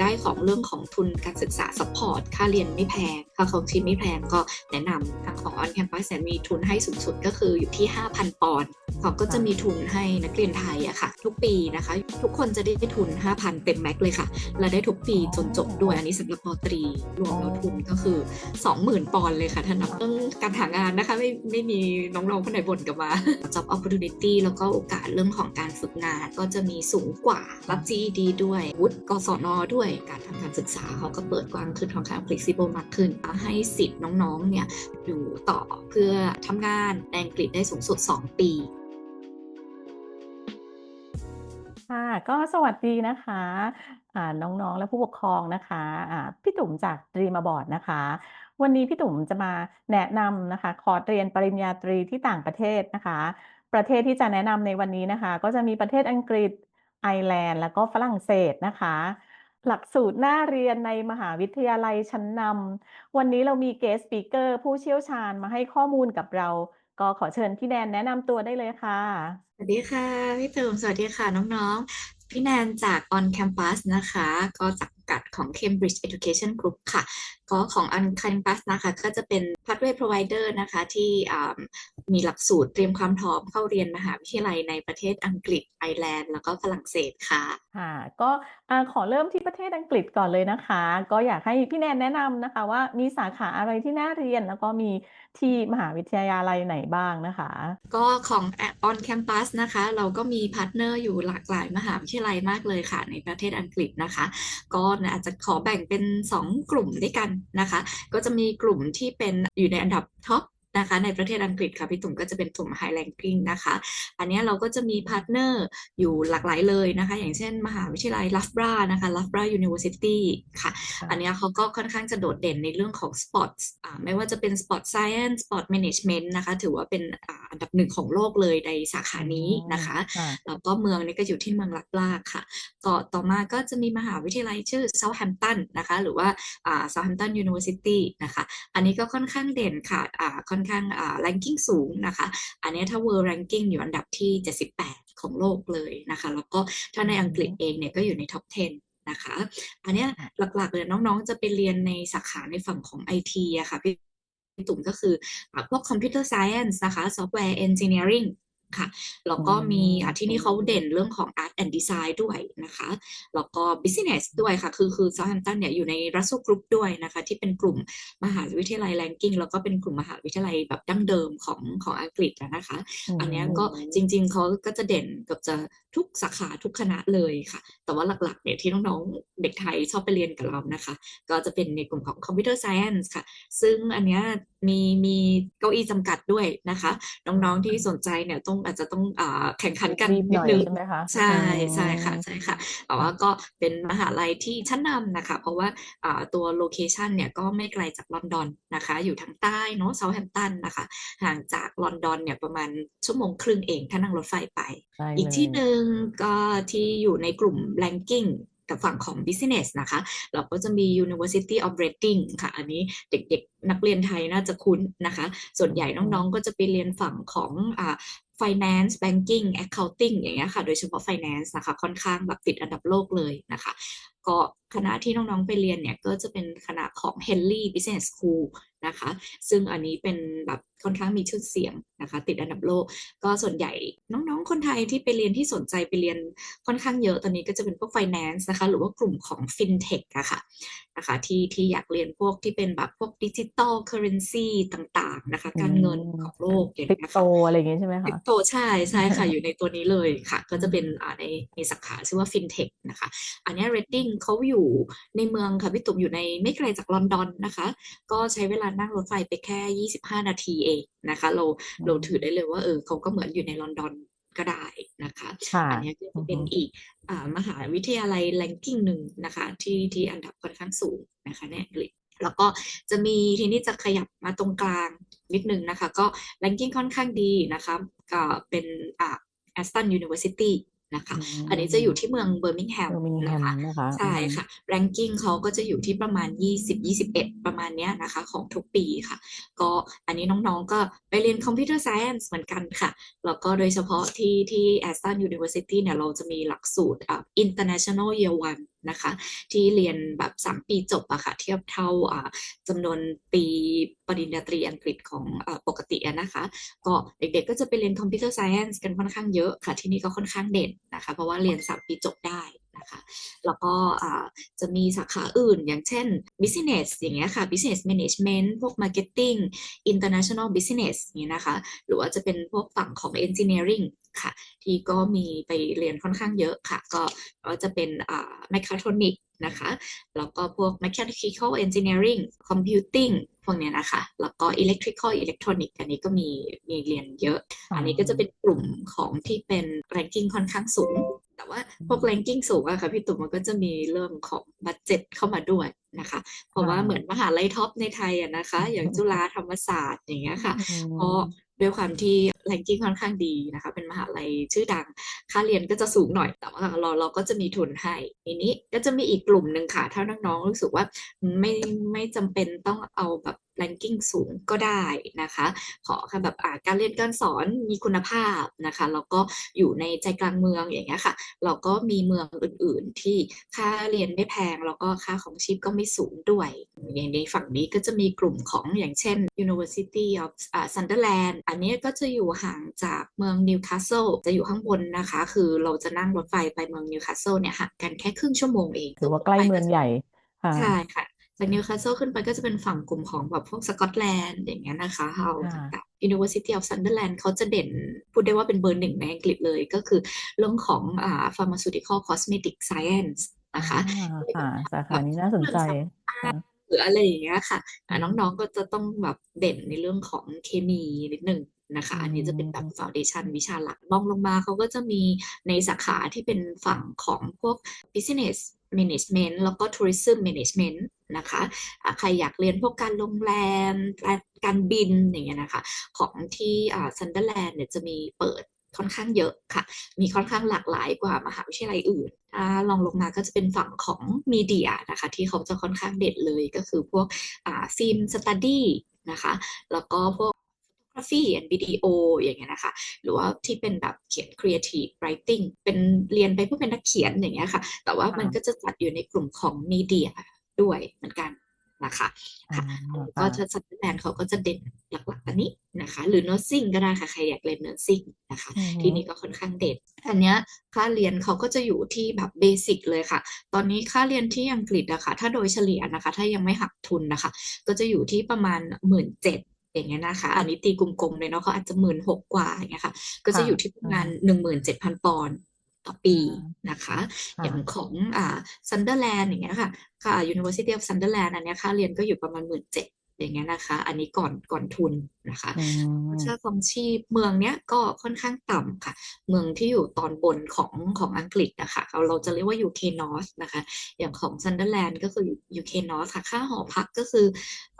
ได้ของเรื่องของทุนการศึกษาซัพพอร์ตค่าเรียนไม่แพงค่าของชีพไม่แพงก็แนะนำทางของ On Campus เนี่ยมีทุนให้สูงสุดก็คืออยู่ที่ 5,000 ปอนด์เขาก็จะมีทุนให้นักเรียนไทยอะค่ะ ทุกปีนะคะ ทุกคนจะได้ทุน 5,000 เต็มแม็กเลยค่ะ และได้ทุกปีจนจบด้วยอันนี้สำหรับปอตรี รวมแล้วทุนก็คือ 20,000 ปอนด์เลยค่ะถ้านับเรื่องการหางานนะคะ ไม่ไม่มีน้องๆคนไหนบ่นกับมา job opportunity แล้วก็โอกาสเรื่องของการฝึกงานก็จะมีสูงกว่ารับ GED ด้วยวุฒิกศนด้วยการทำการศึกษาเขาก็เปิดกว้างขึ้นค่อนข้าง flexible มากขึ้น ให้สิทธิ์น้องๆเนี่ยอยู่ต่อเพื่อทำงานในอังกฤษได้สูงสุด 2 ปีค่ะก็สวัสดีนะคะน้องๆและผู้ปกครองนะคะอ่าพี่ตุ่มจาก Dream Abroad นะคะ วันนี้พี่ตุ่มจะมาแนะนำนะคะคอร์สเรียนปริญญาตรีที่ต่างประเทศนะคะ ประเทศที่จะแนะนำในวันนี้นะคะ ก็จะมีประเทศอังกฤษไอร์แลนด์ แล้วก็ฝรั่งเศสนะคะ หลักสูตรน่าเรียนในมหาวิทยาลัยชั้นนำ วันนี้เรามี Guest Speaker ผู้เชี่ยวชาญมาให้ข้อมูลกับเรา ก็ขอเชิญพี่แนนแนะนำตัวได้เลยค่ะ สวัสดีค่ะ พี่ตุ่มสวัสดีค่ะน้องๆ พี่แนนจาก On Campus นะคะ ก็จาก กัดของ Cambridge Education Group ค่ะ ก็ของ On Campus นะคะ ก็จะเป็น Pathway Provider นะคะที่อ่ามีหลักสูตรเตรียมความพร้อมเข้าเรียนมหาวิทยาลัยในประเทศอังกฤษไอร์แลนด์ แล้วก็ฝรั่งเศสค่ะค่ะก็อ่าขอเริ่มที่ประเทศอังกฤษก่อนเลยนะคะ ก็อยากให้พี่แนนแนะนำนะคะว่ามีสาขาอะไรที่น่าเรียนแล้วก็มีที่มหาวิทยาลัยไหนบ้างนะคะ ก็ของ On Campus นะคะ เราก็มีพาร์ทเนอร์อยู่หลากหลายมหาวิทยาลัยมากเลยค่ะ ในประเทศอังกฤษนะคะ ก็อาจจะขอแบ่งเป็น 2 กลุ่มด้วยกันนะคะ ก็จะมีกลุ่มที่เป็นอยู่ในอันดับท็อป นะคะ ในประเทศอังกฤษค่ะพี่ตุ่มก็จะเป็นกลุ่ม High Ranking นะคะ อันนี้เราก็จะมีพาร์ทเนอร์อยู่หลากหลายเลยนะคะ อย่างเช่นมหาวิทยาลัย Loughborough นะคะ Loughborough University ค่ะ อันนี้เขาก็ค่อนข้างจะโดดเด่นในเรื่องของ Sports อ่าไม่ว่าจะเป็น Sport Science Sport Management นะคะ ถือว่าเป็นอ่าอันดับหนึ่งของโลกเลยในสาขานี้นะคะค่ะแล้วก็เมืองนี้ก็อยู่ที่เมืองลักลากค่ะ ต่อต่อมาก็จะมีมหาวิทยาลัยชื่อ Southampton นะคะ หรือว่าอ่า Southampton University นะคะ อันนี้ก็ค่อนข้างเด่นค่ะอ่าค่อนข้างอ่า ranking สูงนะคะ อันนี้ถ้า world ranking อยู่อันดับที่ 78 ของโลกเลยนะคะ แล้วก็ถ้าในอังกฤษเองเนี่ยก็อยู่ใน top 10นะคะ อันเนี้ยหลักๆเลยน้องๆ จะไปเรียนในสาขาในฝั่งของ IT อะค่ะพี่ตุ่มก็คืออ่าพวก computer science นะคะ software engineering ค่ะแล้วก็มีอะที่นี่เขาเด่นเรื่องของ art and design ด้วยนะคะแล้วก็ business ด้วยค่ะ คือคือ Southampton เนี่ยอยู่ใน Russell Group ด้วยนะคะ ที่เป็นกลุ่มมหาวิทยาลัย ranking แล้วก็เป็นกลุ่มมหาวิทยาลัยแบบดั้งเดิมของของอังกฤษอะนะคะ อันเนี้ยก็จริง ๆเขาก็จะเด่นเกับจะทุกสาขาทุกคณะเลยค่ะ แต่ว่าหลักๆเนี่ยที่น้องๆเด็กไทยชอบไปเรียนกับเรานะคะ ก็จะเป็นในกลุ่มของ Computer Science ค่ะ ซึ่งอันเนี้ยมีมีเก้าอี้จำกัดด้วยนะคะ น้องๆที่สนใจเนี่ยต้องอาจจะต้องอ่าแข่งขันกันรีบหนิน่ดอยนึงใช่ไหมคะใช่อืมใช่ค่ะใช่ค่ะแต่ว่าก็เป็นมหาลัยที่ชั้นนำนะคะ เพราะว่าอ่าตัวโลเคชันเนี่ยก็ไม่ไกลจากลอนดอนนะคะ อยู่ทางใต้เนาะเซาท์แฮมป์ตันนะคะ ห่างจากลอนดอนเนี่ยประมาณชั่วโมงครึ่งเองถ้านั่งรถไฟไปใช่อีกเลยที่หนึ่งก็ที่อยู่ในกลุ่ม ranking กั บฝั่งของ business นะคะ เราก็จะมี University of Reading ค่ะ อันนี้เด็กๆ นักเรียนไทยน่าจะคุ้นนะคะ ส่วนใหญ่น้องๆ ก็จะไปเรียนฝั่งของอ่า finance banking accounting อย่างเงี้ยค่ะ โดยเฉพาะ finance นะคะ ค่อนข้างแบบติดอันดับโลกเลยนะคะ ก็คณะที่น้องๆ ไปเรียนเนี่ย ก็จะเป็นคณะของ Henley Business School นะคะ ซึ่งอันนี้เป็นแบบค่อนข้างมีชื่อเสียงนะคะ ติดอันดับโลก ก็ส่วนใหญ่น้องๆ คนไทยที่ไปเรียนที่สนใจไปเรียนค่อนข้างเยอะตอนนี้ก็จะเป็นพวก finance นะคะ หรือว่ากลุ่มของ fintech อะค่ะนะคะที่ที่อยากเรียนพวกที่เป็นแบบพวกดิจิตอลเคอเรนซีต่างๆนะคะ การเงินของโลกอย่างคริปเงี้ยโตค่ะอะไรอย่างงี้ใช่ไหมคริคะปโตใช่ใช่ค่ะอยู่ในตัวนี้เลยค่ะ ก็จะเป็นอ่าในในสาขาชื่อว่า fintech นะคะ อันเนี้ rating เขาอยู่ในเมืองค่ะพี่ตุ่มอยู่ในไม่ไกลจากลอนดอนนะคะ ก็ใช้เวลานั่งรถไฟไปแค่ 25 นาทีเองนะคะ เราเราถือได้เลยว่าเออเขาก็เหมือนอยู่ในลอนดอนก็ได้นะคะค่ะอันเนี้ยก็จะเป็นอือฮึอีกอ่ามหาวิทยาลัย ranking หนึ่งนะคะ ที่ที่อันดับค่อนข้างสูงนะคะในอังกฤษแล้วก็จะมีทีนี้จะขยับมาตรงกลางนิดนึงนะคะ ก็ ranking ค่อนข้างดีนะคะก็เป็นอ่า Aston University นะคะ อันนี้จะอยู่ที่เมืองเบอร์มิงแฮมเบอร์มิงแฮนะมคะนะคะใช่ค่ะ ranking เขาก็จะอยู่ที่ประมาณ 20-21 ประมาณเนี้ยนะคะ ของทุกปีค่ะ ก็อันนี้น้องๆก็ไปเรียน Computer Science เหมือนกันค่ะ แล้วก็โดยเฉพาะที่ที่ Aston University เนี่ยเราจะมีหลักสูตรอ่า International Year One นะคะ ที่เรียนแบบ 3 ปีจบอะค่ะ เทียบเท่าจำนวนปีปริญญาตรีอังกฤษของอปกตินะคะ ก็เด็กๆก็จะไปเรียนคอมพิวเตอร์ไซเอนซ์กันค่อนข้างเยอะค่ะ ที่นี่ก็ค่อนข้างเด่นนะคะ เพราะว่าเรียน 3 ปีจบได้ นะคะแล้วก็จะมีสาขาอื่น อย่างเช่น business อย่างเงี้ยค่ะ business management พวก marketing international business อย่างเงี้นะคะ หรือว่าจะเป็นพวกฝั่งของ engineering ค่ะ ที่ก็มีไปเรียนค่อนข้างเยอะค่ะ ก็จะเป็น mechatronic นะคะ แล้วก็พวก mechanical engineering computing พวกเนี้ยนะคะ แล้วก็ electrical electronic อันนี้ก็มีมีเรียนเยอะ อันนี้ก็จะเป็นกลุ่มของที่เป็น ranking ค่อนข้างสูง แต่ว่าพวก ranking สูงอะค่ะพี่ตุ๋มมันก็จะมีเรื่องของบัตเจ็ตเข้ามาด้วยนะคะ เพราะว่าเหมือนมหาลัยท็อปในไทยอะนะคะ อย่างจุฬาธรรมศาสตร์อย่างเงี้ยค่ะเพราะด้วยความที่แรงกิ้งค่อนข้างดีนะคะ เป็นมหาลัยชื่อดัง ค่าเรียนก็จะสูงหน่อย แต่ว่าเราเราก็จะมีทุนให้ ทีนี้ก็จะมีอีกกลุ่มหนึ่งค่ะ ถ้าน้องๆรู้สึกว่าไม่ไม่จำเป็นต้องเอาแบบ แรงกิ้งสูงก็ได้นะคะ ขอแค่แบบการเรียนการสอนมีคุณภาพนะคะแล้วก็อยู่ในใจกลางเมืองอย่างเงี้ยค่ะ เราก็มีเมืองอื่นๆ ที่ค่าเรียนไม่แพง แล้วก็ค่าของชีพก็ไม่สูงด้วย อย่างในฝั่งนี้ก็จะมีกลุ่มของอย่างเช่น University of Sunderland อันนี้ก็จะอยู่ห่างจากเมืองนิวคาสเซิลจะอยู่ข้างบนนะคะ คือเราจะนั่งรถไฟไปเมืองนิวคาสเซิลเนี่ยห่างกันแค่ครึ่งชั่วโมงเองถือว่าใกล้เมืองใหญ่ใช่ค่ะ จากนิวคาสเซิลขึ้นไปก็จะเป็นฝั่งกลุ่มของแบบพวกสกอตแลนด์อย่างเงี้ยนะคะเฮากับ University of Sunderland เขาจะเด่น พูดได้ว่าเป็นเบอร์หนึ่งในอังกฤษเลย ก็คือเรื่องของอ่า pharmaceutical cosmetic science นะคะสาขานี้น่าสนใจหรืออะไรอย่างเงี้ยค่ะน้องๆก็จะต้องแบบเด่นในเรื่องของเคมีนิดหนึ่งนะคะอันนี้จะเป็นแบบฟาวเดชันวิชาหลักมองลงมาเขาก็จะมีในสาขาที่เป็นฝั่งของพวก business management แล้วก็ tourism management นะคะใครอยากเรียนพวกการโรงแรม การบินอย่างเงี้ยนะคะของที่ซันเดอร์แลนด์เนี่ยจะมีเปิดค่อนข้างเยอะค่ะ มีค่อนข้างหลากหลายกว่ามหาวิทยาลัยอื่นถ้าลองลงมาก็จะเป็นฝั่งของมีเดียนะคะ ที่เขาจะค่อนข้างเด็ดเลยก็คือพวกฟิมสตูดี้นะคะ แล้วก็พวก photography and video อย่างเงี้ยนะคะ หรือว่าที่เป็นแบบเขียน creative writing เป็นเรียนไปเพื่อเป็นนักเขียนอย่างเงี้ยค่ะ แต่ว่ามันก็จะจัดอยู่ในกลุ่มของมีเดียด้วยเหมือนกันนะคะค่ะก็จะสัตว์แลนเขาก็จะเด่นหลักๆอันนี้นะคะ หรือ nursing ก็ได้ค่ะ ใครอยากเรียน nursing นะคะ ที่นี่ก็ค่อนข้างเด่นอันเนี้ยค่าเรียนเขาก็จะอยู่ที่แบบเบสิกเลยค่ะ ตอนนี้ค่าเรียนที่อังกฤษอะคะ่ะถ้าโดยเฉลี่ยนะคะ ถ้ายังไม่หักทุนนะคะ ก็จะอยู่ที่ประมาณหมื่นเจ็ด อย่างเงี้ยนะคะ อันนี้ตีกลมๆเลยเนาะเขาอาจจะหมื่นหกกว่าอย่างเงี้ยค่ะ ก็จะอยู่ที่ประมาณหนึ่งหมื่นเจ็ดพันปอนด์ต่อปีนะคะ อย่างของอ่าซันเดอร์แลนด์อย่างเงี้ยค่ะค่ะ University of Sunderland อันนี้ค่าเรียนก็อยู่ประมาณหมื่นเจ็ดอย่างเงี้ยนะคะ อันนี้ก่อนก่อนทุน นะคะค่าครองชีพเมืองเนี้ยก็ค่อนข้างต่ำค่ะ เมืองที่อยู่ตอนบนของของอังกฤษนะคะเราเราจะเรียกว่า UK North นะคะ อย่างของซันเดอร์แลนด์ก็คือ UK North ค่ะค่าหอพักก็คือ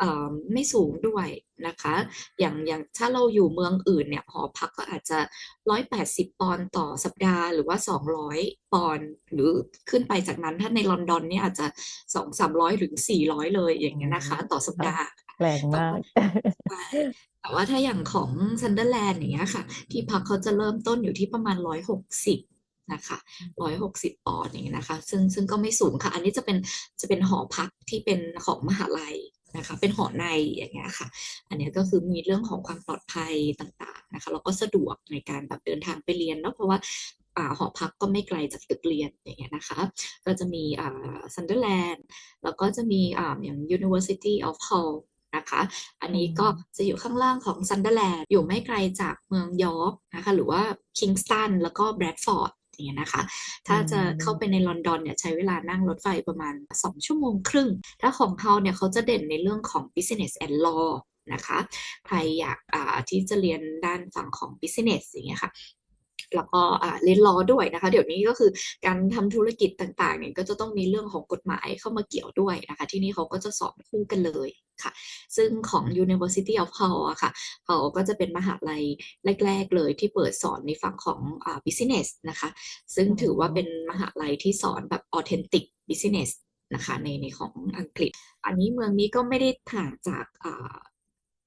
อไม่สูงด้วยนะคะ อย่างอย่างถ้าเราอยู่เมืองอื่นเนี่ยหอพักก็อาจจะร้อยแปดสิบปอนต่อสัปดาห์ หรือว่าสองร้อยปอนหรือขึ้นไปจากนั้นถ้าในลอนดอนเนี่ยอาจจะสองสามร้อยถึงสี่ร้อยเลยอย่างเงี้ยนะคะ ต่อสัปดาห์แรงมาก แต่ว่าถ้าอย่างของซันเดอร์แลนด์อย่างเงี้ยค่ะ ที่พักเขาจะเริ่มต้นอยู่ที่ประมาณร้อยหกสิบนะคะร้อยหกสิบปอนด์อย่างเงี้ยนะคะ ซึ่งซึ่งก็ไม่สูงค่ะ อันนี้จะเป็นจะเป็นหอพักที่เป็นของมหาลัยนะคะ เป็นหอในอย่างเงี้ยค่ะ อันนี้ก็คือมีเรื่องของความปลอดภัยต่างๆนะคะ แล้วก็สะดวกในการแบบเดินทางไปเรียนเนาะ เพราะว่าหอพักก็ไม่ไกลจากตึกเรียนอย่างเงี้ยนะคะ ก็จะมีซันเดอร์แลนด์ แล้วก็จะมีออย่าง University of Hull นะคะ อันนี้ก็จะอยู่ข้างล่างของซันเดอร์แลนด์อยู่ไม่ไกลจากเมืองยอร์กนะคะหรือว่าคิงสตันแล้วก็แบรดฟอร์ดอย่างเงี้ยนะคะ ถ้าจะเข้าไปในลอนดอนเนี่ยใช้เวลานั่งรถไฟประมาณ 2 ชั่วโมงครึ่ง ถ้าของเขาเนี่ยเขาจะเด่นในเรื่องของ business and law นะคะ ใครอยากที่จะเรียนด้านฝั่งของ business อย่างเงี้ยค่ะ แล้วก็เรียนรอด้วยนะคะ เดี๋ยวนี้ก็คือการทำธุรกิจต่างๆเนี่ยก็จะต้องมีเรื่องของกฎหมายเข้ามาเกี่ยวด้วยนะคะ ที่นี่เขาก็จะสอนคู่กันเลยค่ะ ซึ่งของ University of Hull อะค่ะ เขาก็จะเป็นมหาลัยแรก ๆ เลยที่เปิดสอนในฝั่งของอ business นะคะ ซึ่งถือว่าเป็นมหาลัยที่สอนแบบ authentic business นะคะในในของอังกฤษ อันนี้เมืองนี้ก็ไม่ได้ห่างจาก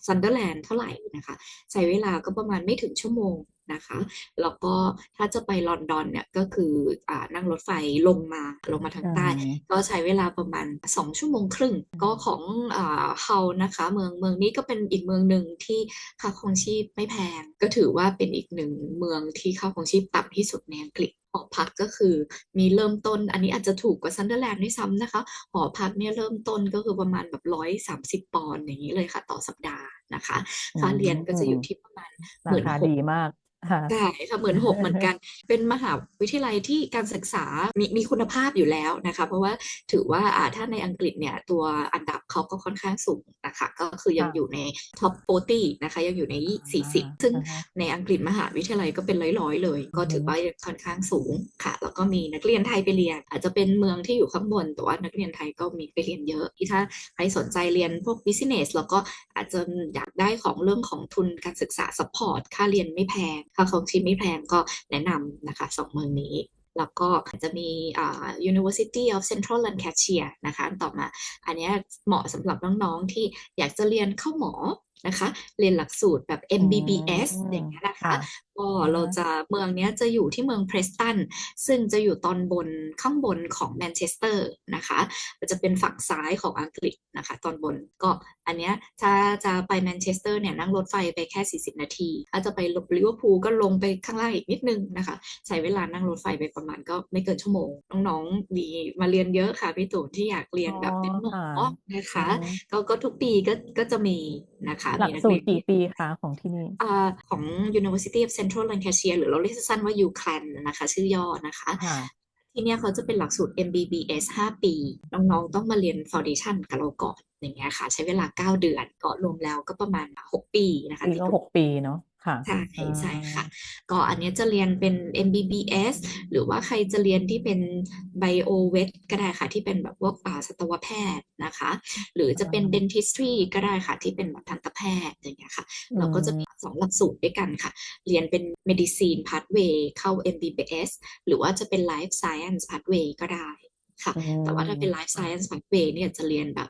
ซันเดอร์แลนด์เท่าไหร่นะคะ ใช้เวลาก็ประมาณไม่ถึงชั่วโมง นะคะ แล้วก็ถ้าจะไปลอนดอนเนี่ยก็คืออ่านั่งรถไฟลงมาลงมาทางใต้อืมก็ใช้เวลาประมาณ 2 ชั่วโมงครึ่ง ก็ของอ่าเฮานะคะ เมืองเมืองนี้ก็เป็นอีกเมืองหนึ่งที่ค่าครองชีพไม่แพง ก็ถือว่าเป็นอีกหนึ่งเมืองที่ค่าครองชีพต่ำที่สุดในอังกฤษหอพักก็คือมีเริ่มต้น อันนี้อาจจะถูกกว่าซันเดอร์แลนด์ด้วยซ้ำนะคะ หอพักเนี่ยเริ่มต้นก็คือประมาณแบบร้อยสามสิบปอนด์อย่างนี้เลยค่ะ ต่อสัปดาห์ นะคะ ค่าเรียนก็จะอยู่ที่ประมาณหรามื่นคาหกดีมากค่ะใช่ค่ะหมื่นหกเหมือนกัน เป็นมหาวิทยาลัยที่การศึกษามีมีคุณภาพอยู่แล้วนะคะ เพราะว่าถือว่าอ่าถ้าในอังกฤษเนี่ยตัวอันดับเขาก็ค่อนข้างสูงนะคะ ก็คือยังค่ะอยู่ในท็อป40นะคะยังอยู่ใน 40 ซึ่งอ่าฮะในอังกฤษมหาวิทยาลัยก็เป็นร้อยๆเลย ก็ถือว่ายังค่อนข้างสูงค่ะ แล้วก็มีนักเรียนไทยไปเรียน อาจจะเป็นเมืองที่อยู่ข้างบน แต่ว่านักเรียนไทยก็มีไปเรียนเยอะ ที่ถ้าใครสนใจเรียนพวก business แล้วก็อาจจะอยากได้ของเรื่องของทุนการศึกษา support ค่าเรียนไม่แพงค่าครองชีพไม่แพงก็แนะนำนะคะสองเมืองนี้แล้วก็จะมีอ่า University of Central Lancashire นะคะต่อมา อันเนี้ยเหมาะสำหรับน้องๆ ที่อยากจะเรียนเข้าหมอนะคะ เรียนหลักสูตรแบบ MBBS อืมอย่างเงี้ยนะคะค่ะ ก็อ่าเราจะเมืองเนี้ยจะอยู่ที่เมืองเพรสตัน ซึ่งจะอยู่ตอนบนข้างบนของแมนเชสเตอร์นะคะมันจะเป็นฝั่งซ้ายของอังกฤษนะคะ ตอนบนก็อันเนี้ยถ้าจะไปแมนเชสเตอร์เนี่ยนั่งรถไฟไปแค่ 40 นาทีถ้าจะไปลิเวอร์พูลก็ลงไปข้างล่างอีกนิดนึงนะคะ ใช้เวลานั่งรถไฟไปประมาณก็ไม่เกินชั่วโมง น้องๆมีมาเรียนเยอะค่ะพี่ตู่ที่อยากเรียนแบบเป็นหมออ๋อนะคะอืมก็ก็ทุกปีก็ก็จะมีนะคะหลักมีนักสูเรีตยรนกี่ปีคะของที่นี่อ่าของ University of Central Lancashire หรือเราเรียกสั้นๆว่า UCLan นะคะ ชื่อย่อนะคะค่ะที่เนี่ยเขาจะเป็นหลักสูตร MBBS 5 ปี น้องๆ ต้องมาเรียน Foundation กับเราก่อนอย่างเงี้ยค่ะ ใช้เวลา 9 เดือนก็รวมแล้วก็ประมาณ 6 ปีนะคะปีที่ก็ทุหกปีเนาะ ค่ะใช่อ่าใช่ค่ะ ก็อันเนี้ยจะเรียนเป็น MBBS หรือว่าใครจะเรียนที่เป็น Bio Vet ก็ได้ค่ะ ที่เป็นแบบพวกอ่าสัตวแพทย์นะคะ หรือจะเป็นอ่า Dentistry ก็ได้ค่ะ ที่เป็นแบบทันตแพทย์อย่างเงี้ยค่ะ เราก็จะอืมมีสองหลักสูตรด้วยกันค่ะ เรียนเป็น Medicine Pathway เข้า MBBS หรือว่าจะเป็น Life Science Pathway ก็ได้ค่ะอืแต่ว่าถ้าเป็นม Life Science Pathway เนี่ยจะเรียนแบบ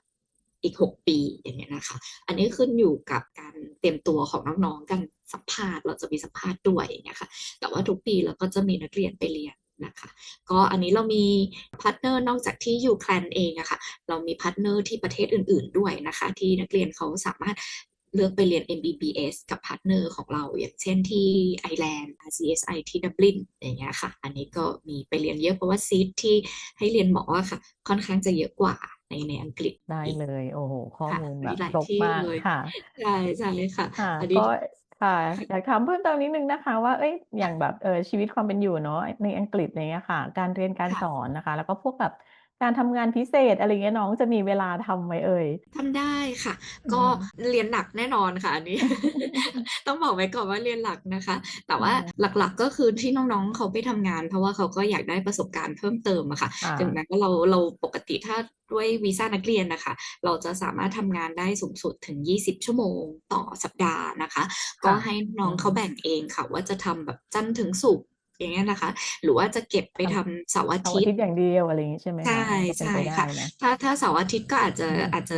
อีก 6 ปีอย่างเงี้ยนะคะ อันนี้ขึ้นอยู่กับการ เตรียมตัวของน้องๆกันสัมภาษณ์เราจะมีสัมภาษณ์ด้วยอย่างเงี้ยค่ะแต่ว่าทุกปีเราก็จะมีนักเรียนไปเรียนนะคะก็อันนี้เรามีพาร์ทเนอร์นอกจากที่ยูแคลนเองอะค่ะเรามีพาร์ทเนอร์ที่ประเทศอื่น ๆด้วยนะคะ ที่นักเรียนเขาสามารถเลือกไปเรียน MBBS กับพาร์ทเนอร์ของเรา อย่างเช่นที่ไอร์แลนด์ CSI ที่ดับลินอย่างเงี้ยค่ะ อันนี้ก็มีไปเรียนเยอะเพราะว่าซีทที่ให้เรียนหมออะค่ะ ค่อนข้างจะเยอะกว่า ในในอังกฤษได้อีกเลย โอ้โห ข้อค่ะมูลแบมีบหลายครบที่มากเลยค่ะใช่ใช่ค่ะค่ะอันนี้ก็ค่ะอยากถามเพิ่มเติมนิดนึงนะคะ ว่าเอ้ยอย่างแบบเออชีวิตความเป็นอยู่เนาะในอังกฤษอะไรเงี้ยค่ะ การเรียนการค่ะสอนนะคะ แล้วก็พวกแบบ การทำงานพิเศษอะไรเงี้ยน้องจะมีเวลาทำไหมเอ่ยทำได้ค่ะอืก็มเรียนหนักแน่นอนค่ะอันนี้ ต้องบอกไว้ก่อนว่าเรียนหลักนะคะ แต่อืว่ามหลักๆก็คือที่น้องๆเขาไปทำงาน เพราะว่าเขาก็อยากได้ประสบการณ์เพิ่มเติมอะค่ะค่ะถึงแม้ว่าเราเราปกติถ้าด้วยวีซ่านักเรียนนะคะ เราจะสามารถทำงานได้สูงสุดถึง 20 ชั่วโมงต่อสัปดาห์นะคะ ก็ค่ะให้อืน้องมเขาแบ่งเองค่ะ ว่าจะทำแบบจันทร์ถึงศุกร์ อย่างเงี้ยนะคะ หรือว่าจะเก็บไปททำเสาร์อาำเสาร์ทิอาตทิตย์ย์อย่างเดียวอะไรอย่างงี้ใช่ไหมใช่คะก็เป็นใช่ไปได้ค่ะนะถ้าถ้าเสาร์อาทิตย์ก็อาจจะอืมอาจจะ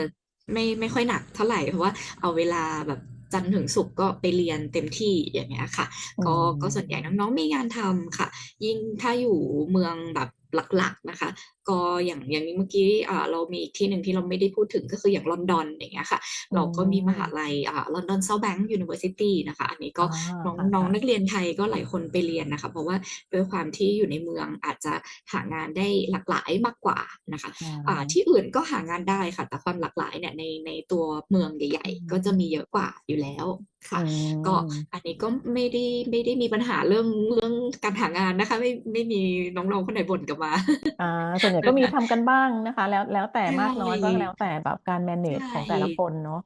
ไม่ไม่ค่อยหนักเท่าไหร่เพราะว่าเอาเวลาแบบจันทร์ถึงศุกร์ก็ไปเรียนเต็มที่อย่างเงี้ยค่ะอืก็ก็ส่วนใหญ่มน้องๆมีงานทำค่ะ ยิ่งถ้าอยู่เมืองแบบหลักๆนะคะก็อย่างอย่างเมื่อกี้อ่าเรามีอีกที่หนึ่งที่เราไม่ได้พูดถึงก็คืออย่างลอนดอนอย่างเงี้ยค่ะอืเราก็มีมหามลัยอ่า London Southbank University นะคะ อันนี้อ๋ก็อน้องค่ะน้องค่ะนักเรียนไทยก็หลายคนไปเรียนนะคะ เพราะว่าด้วยความที่อยู่ในเมืองอาจจะหางานได้หลากหลายมากกว่านะคะอ๋ออ่าที่อื่นก็หางานได้ค่ะ แต่ความหลากหลายเนี่ยในในตัวเมืองใหญ่อืๆก็จะมมีเยอะกว่าอยู่แล้วอืค่ะ ก็มอันนี้ก็ไม่ได้ไม่ได้มีปัญหาเรื่องเรื่องการหางานนะคะ ไม่ไม่มีน้องๆคนไหนบ่นกลับมาอาส่วนใหญ่นะก็มีคะทำกันบ้างนะคะ แล้วแล้วแต่ใช่มากน้อยก็แล้วแต่แบบการใช manage ของแต่ละค่นเนาะ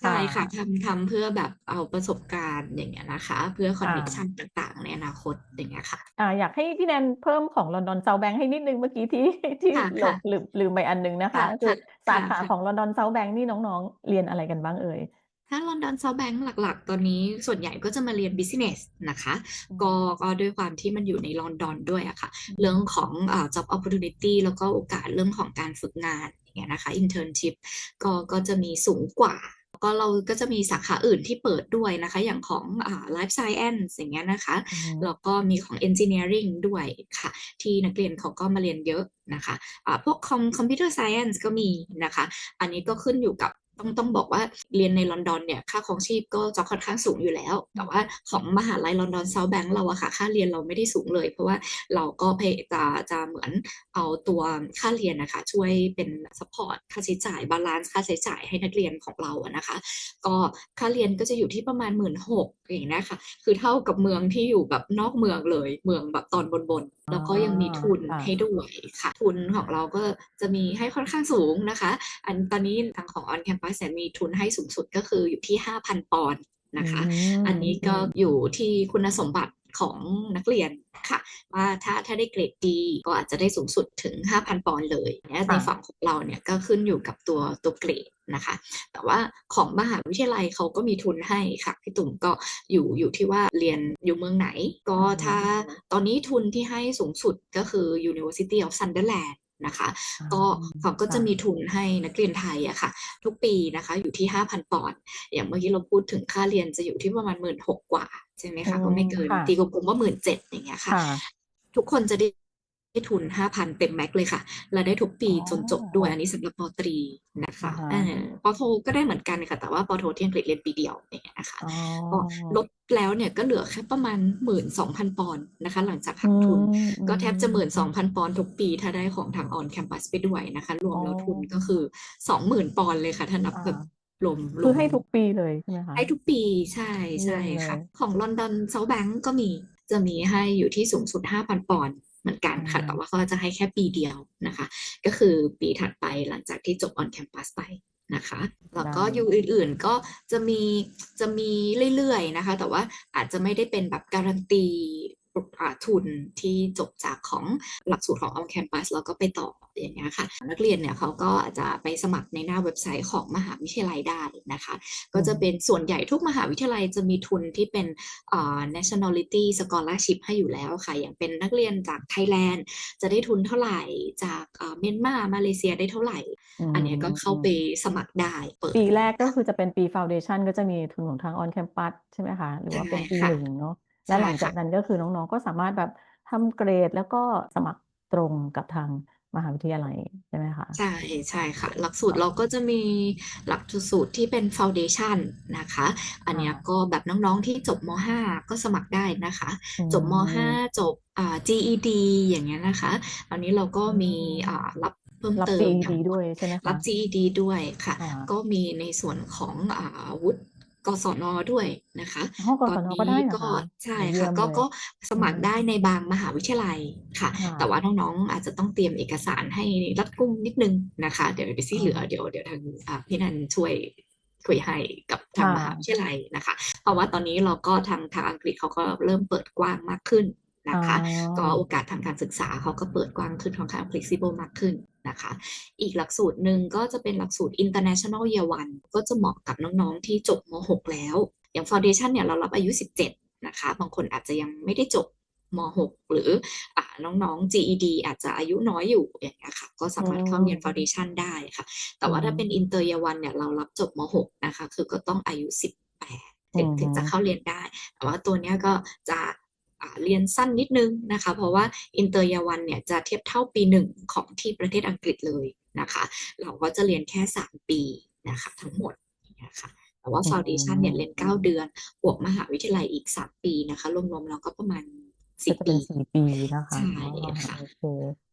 ใช่ค่ะค่ะทำทำเพื่อแบบเอาประสบการณ์อย่างเงี้ยนะคะ เพื่อคคอน่ะเน็กชันต่างๆ ในอนาคตอย่างเงี้ยค่ะอ่าอยากให้พี่แนนเพิ่มของ London Southbank ให้นิดหนึ่งเมื่อกี้ที่ที่ค่ะหลค่ะงลืมลืมไปอันหนึ่งนะค่ะคะก็คืค่ะอสาค่ะขาค่ะของ London Southbank นี่น้องๆ เรียนอะไรกันบ้างเอ่ย? ถ้า London Southbank หลักๆ ตอนนี้ส่วนใหญ่ก็จะมาเรียน Business นะคะอืก็มก็ด้วยความที่มันอยู่ในลอนดอนด้วยอะค่ะอืเรื่องมของอ่า Job Opportunity แล้วก็โอกาสเรื่องของการฝึกงานอย่างเงี้ยนะคะ Internship ก็ก็จะมีสูงกว่าก็เราก็จะมีสาขาอื่นที่เปิดด้วยนะคะ อย่างของอ่า Life Science อย่างเงี้ยนะคะอือฮึแล้วก็มีของ Engineering ด้วยค่ะ ที่นักเรียนเขาก็มาเรียนเยอะนะคะอ่าพวก Com Computer Science ก็มีนะคะ อันนี้ก็ขึ้นอยู่กับ ต้องต้องบอกว่าเรียนในลอนดอนเนี่ยค่าครองชีพก็จะค่อนข้างสูงอยู่แล้ว แต่ว่าของมหาลัยลอนดอนเซาท์แบงก์เราอะค่ะค่าเรียนเราไม่ได้สูงเลย เพราะว่าเราก็พยจะจะเหมือนเอาตัวค่าเรียนนะคะช่วยเป็นซัพพอร์ตค่าใช้จ่ายบาลานซ์ค่าใช้จ่ายให้นักเรียนของเราอะนะคะ ก็ค่าเรียนก็จะอยู่ที่ประมาณหมื่นหกอย่างนี้ยนะคะคือเท่ากับเมืองที่อยู่แบบนอกเมืองเลย เมืองแบบตอนบนๆ แล้วก็ยังมีทุนค่ะให้ด้วยค่ะ ทุนของเราก็จะมีให้ค่อนข้างสูงนะคะ อันตอนนี้ทางของ on campus เนี่ยมีทุนให้สูงสุดก็คืออยู่ที่ 5,000 ปอนด์นะคะมอันนี้ก็อยู่ที่คุณสมบัติ ของนักเรียนค่ะ ว่าถ้าถ้าได้เกรดดีก็อาจจะได้สูงสุดถึง 5,000 ปอนด์เลยเนี่ยในฝั่งของเราเนี่ยก็ขึ้นอยู่กับตัวตัวเกรดนะคะ แต่ว่าของมหาวิทยาลัยเขาก็มีทุนให้ค่ะพี่ตุ่มก็อยู่อยู่ที่ว่าเรียนอยู่เมืองไหน ก็ถ้าตอนนี้ทุนที่ให้สูงสุดก็คือ University of Sunderland นะคะ ก็เขาก็จะมีทุนให้นักเรียนไทยอะค่ะ ทุกปีนะคะอยู่ที่ 5,000 ปอนด์อย่างเมื่อกี้เราพูดถึงค่าเรียนจะอยู่ที่ประมาณ1 6ื่นกว่า ใช่ไหมคะอืมก็ไม่เกินค่ะตีกลมๆว่า1 7ื่นอย่างเงี้ยค่ะค่ะทุกคนจะได้ ได้ทุน 5,000 เต็มแม็กซ์เลยค่ะ และได้ทุกปีอ๋อจนจบด้วย อันนี้สำหรับปอตรีนะคะอ่าฮะเออปอโทก็ได้เหมือนกันค่ะ แต่ว่าปอโทที่อังกฤษเรียนปีเดียวอย่างเงี้ยนะคะอ๋อก็ลดแล้วเนี่ยก็เหลือแค่ประมาณ 12,000 ปอนด์นะคะ หลังจากหักทุนอืมก็แทบจะอืม12,000 ปอนด์ทุกปี ถ้าได้ของทางออนแคมปัสไปด้วยนะคะ รวมแล้วอ๋อทุนก็คือ 20,000 ปอนด์เลยค่ะ ถ้านับอ่าแบบรวมรคืวอมให้ทุกปีเลยใช่ไหมคะ ให้ทุกปีใช่เยี่ยใช่มเลยค่ะ ของลอนดอนเซาท์แบงก์ก็มีจะมีให้อยู่ที่สูงสุด 5,000 ปอนด์ เหมือนกันค่ะอืมแต่ว่าเขาจะให้แค่ปีเดียวนะคะ ก็คือปีถัดไปหลังจากที่จบออนแคมปัสไปนะคะแล้วก็ได้อยู่อื่นๆก็จะมีจะมีเรื่อยๆนะคะ แต่ว่าอาจจะไม่ได้เป็นแบบการันตีอ่า ทุนที่จบจากของหลักสูตรของ on campus แล้วก็ไปต่ออย่างเงี้ยค่ะ นักเรียนเนี่ยเขาก็อาจจะไปสมัครในหน้าเว็บไซต์ของมหาวิทยาลัยได้นะคะ ก็จะเป็นส่วนใหญ่ทุกมหาวิทยาลัยจะมีทุนที่เป็นอ่า nationality scholarship ให้อยู่แล้วค่ะ อย่างเป็นนักเรียนจากไทยแลนด์จะได้ทุนเท่าไหร่จากอ่าเมียนมามาเลเซียได้เท่าไหร่ อันเนี้ยก็เข้าไปสมัครได้เปิดปีแรกก็คือจะเป็นปี Foundation ก็จะมีทุนของทาง On Campus ใช่ไหมคะหรือว่าเป็นปีใช่ค่ะหนึ่งเนาะ และใช่หลังจากค่ะนั้นก็คือน้องๆก็สามารถแบบทำเกรดแล้วก็สมัครตรงกับทางมหาวิทยาลัยใช่ไหมคะใช่ใช่ค่ะ หลักสูตรเราก็จะมีหลักสูตรที่เป็น foundation นะคะ อันเนี้ยค่ะก็แบบน้องๆที่จบม .5 ก็สมัครได้นะคะอืจบมม .5 จบอ่า GED อย่างเงี้ยนะคะ ตอนนี้เราก็มีอืมอ่ารับเพิ่มรับ เติม GED อย่างด้วยใช่ไหมรับคะ GED ด้วยค่ะค่ะ ก็มีในส่วนของอ่าวุฒิ กศนด้วยนะคะอ๋อกตอศนนก็นี้ได้เหรอก็คะใช่โอ้เยี่ค่ะยมก็เลยก็สมัครอืมได้ในบางมหาวิทยาลัยค่ะค่ะ แต่ว่าน้องๆอาจจะต้องเตรียมเอกสารให้รัดกุมนิดนึงนะคะ เดี๋ยวเดี๋ยวที่เหลืออ่าเดี๋ยวเดี๋ยวทางอ่าพี่นันช่วยคุยให้กับทางค่ะมหาวิทยาลัยนะคะ เพราะว่าตอนนี้เราก็ทางทางอังกฤษเขาก็เริ่มเปิดกว้างมากขึ้นอ๋นะอคะ ก็โอกาสทางการศึกษาเขาก็เปิดกว้างขึ้นค่อนข้าง flexible มากขึ้น นะคะ อีกหลักสูตรหนึ่งก็จะเป็นหลักสูตร international year one ก็จะเหมาะกับน้องๆที่จบม .6 แล้ว อย่าง foundation เนี่ยเรารับอายุ 17 นะคะ บางคนอาจจะยังไม่ได้จบม .6 หรืออ่าน้องๆ GED อาจจะอายุน้อยอยู่อย่างเงี้ยค่ะ ก็สามารถเข้าเรียนอืม foundation ได้ค่ะ แต่ว่าถ้าเป็นอืม inter year one เนี่ยเรารับจบม .6 นะคะ คือก็ต้องอายุ 18 ถึงอือฮึถึงจะเข้าเรียนได้ แต่ว่าตัวเนี้ยก็จะอ่า เรียนสั้นนิดนึงนะคะ เพราะว่า inter year one เนี่ยจะเทียบเท่าปีหนึ่งของที่ประเทศอังกฤษเลยนะคะ เราก็จะเรียนแค่ 3 ปีนะคะทั้งหมดอย่างเงี้ยค่ะแต่ว่าอื foundation เนี่ยมเรียน 9 เดือน บวกมหาวิทยาลัยอีก 3 ปีนะคะ รวมๆแล้วก็ประมาณ ก็จะ10เป็ปีนสี่ปีนะคะใช่อ๋อค่ะโอเค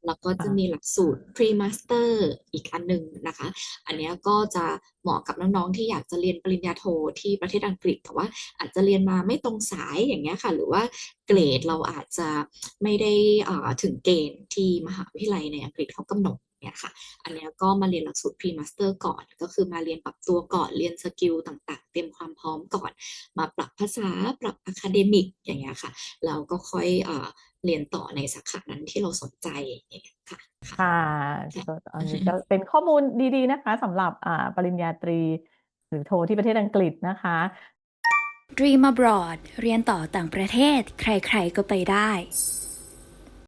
แล้วก็จะค่ะมีหลักสูตร pre-master อีกอันหนึ่งนะคะ อันเนี้ยก็จะเหมาะกับน้องๆ ที่อยากจะเรียนปริญญาโทที่ประเทศอังกฤษ แต่ว่าอาจจะเรียนมาไม่ตรงสายอย่างเงี้ยค่ะ หรือว่าเกรดเราอาจจะไม่ได้อ่าถึงเกณฑ์ที่มหาวิทยาลัยในอังกฤษเขากำหนด เนี่ยค่ะ อันเนี้ยก็มาเรียนหลักสูตร pre-master ก่อน ก็คือมาเรียนปรับตัวก่อน เรียนสกิลต่างๆ เตรียมความพร้อมก่อน มาปรับภาษา ปรับอะคาเดมิก อย่างเงี้ยค่ะแล้วก็ค่อยอ่าเรียนต่อในสาขานั้นที่เราสนใจอย่างเงี้ยค่ะ ค่ะค่ะค่ะก็อันนี้ก็เป็นข้อมูลดีๆนะคะสำหรับอ่าปริญญาตรี หรือโทที่ประเทศอังกฤษนะคะ Dream Abroad เรียนต่อต่างประเทศ ใครๆก็ไปได้